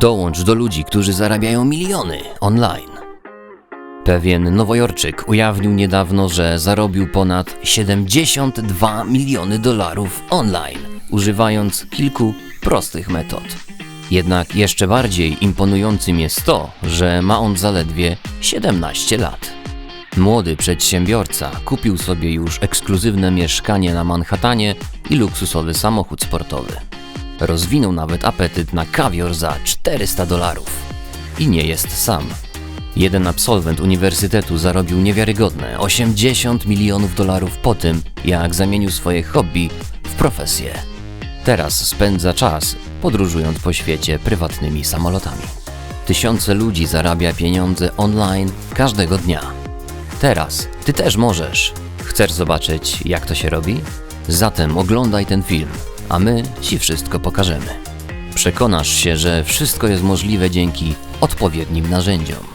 Dołącz do ludzi, którzy zarabiają miliony online. Pewien Nowojorczyk ujawnił niedawno, że zarobił ponad 72 miliony dolarów online, używając kilku prostych metod. Jednak jeszcze bardziej imponującym jest to, że ma on zaledwie 17 lat. Młody przedsiębiorca kupił sobie już ekskluzywne mieszkanie na Manhattanie i luksusowy samochód sportowy. Rozwinął nawet apetyt na kawior za 400 dolarów. I nie jest sam. Jeden absolwent uniwersytetu zarobił niewiarygodne 80 milionów dolarów po tym, jak zamienił swoje hobby w profesję. Teraz spędza czas podróżując po świecie prywatnymi samolotami. Tysiące ludzi zarabia pieniądze online każdego dnia. Teraz ty też możesz. Chcesz zobaczyć, jak to się robi? Zatem oglądaj ten film, a my ci wszystko pokażemy. Przekonasz się, że wszystko jest możliwe dzięki odpowiednim narzędziom.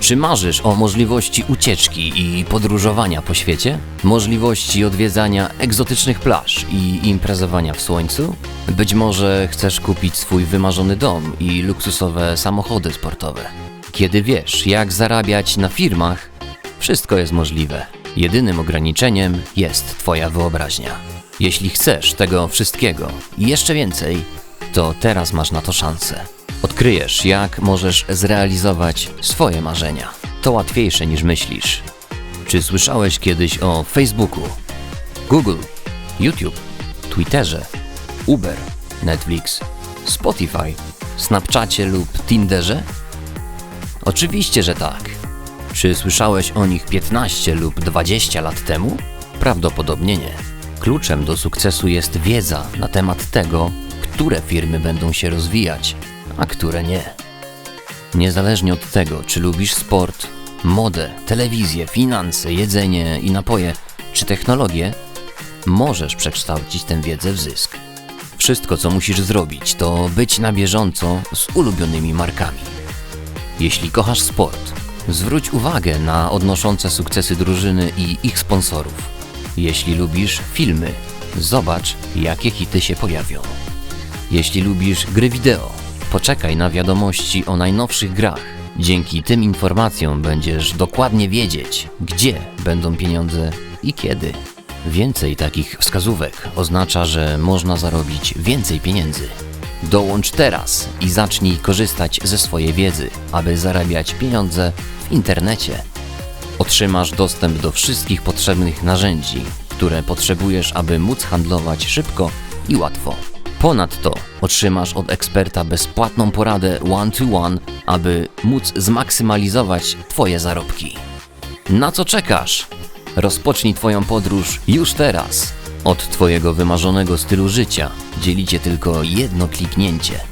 Czy marzysz o możliwości ucieczki i podróżowania po świecie? Możliwości odwiedzania egzotycznych plaż i imprezowania w słońcu? Być może chcesz kupić swój wymarzony dom i luksusowe samochody sportowe. Kiedy wiesz, jak zarabiać na firmach, wszystko jest możliwe. Jedynym ograniczeniem jest Twoja wyobraźnia. Jeśli chcesz tego wszystkiego i jeszcze więcej, to teraz masz na to szansę. Odkryjesz, jak możesz zrealizować swoje marzenia. To łatwiejsze niż myślisz. Czy słyszałeś kiedyś o Facebooku, Google, YouTube, Twitterze, Uber, Netflix, Spotify, Snapchacie lub Tinderze? Oczywiście, że tak. Czy słyszałeś o nich 15 lub 20 lat temu? Prawdopodobnie nie. Kluczem do sukcesu jest wiedza na temat tego, które firmy będą się rozwijać, a które nie. Niezależnie od tego, czy lubisz sport, modę, telewizję, finanse, jedzenie i napoje, czy technologię, możesz przekształcić tę wiedzę w zysk. Wszystko, co musisz zrobić, to być na bieżąco z ulubionymi markami. Jeśli kochasz sport, zwróć uwagę na odnoszące sukcesy drużyny i ich sponsorów. Jeśli lubisz filmy, zobacz, jakie hity się pojawią. Jeśli lubisz gry wideo, poczekaj na wiadomości o najnowszych grach. Dzięki tym informacjom będziesz dokładnie wiedzieć, gdzie będą pieniądze i kiedy. Więcej takich wskazówek oznacza, że można zarobić więcej pieniędzy. Dołącz teraz i zacznij korzystać ze swojej wiedzy, aby zarabiać pieniądze w internecie. Otrzymasz dostęp do wszystkich potrzebnych narzędzi, które potrzebujesz, aby móc handlować szybko i łatwo. Ponadto otrzymasz od eksperta bezpłatną poradę one-to-one, aby móc zmaksymalizować Twoje zarobki. Na co czekasz? Rozpocznij Twoją podróż już teraz. Od Twojego wymarzonego stylu życia dzielicie tylko jedno kliknięcie.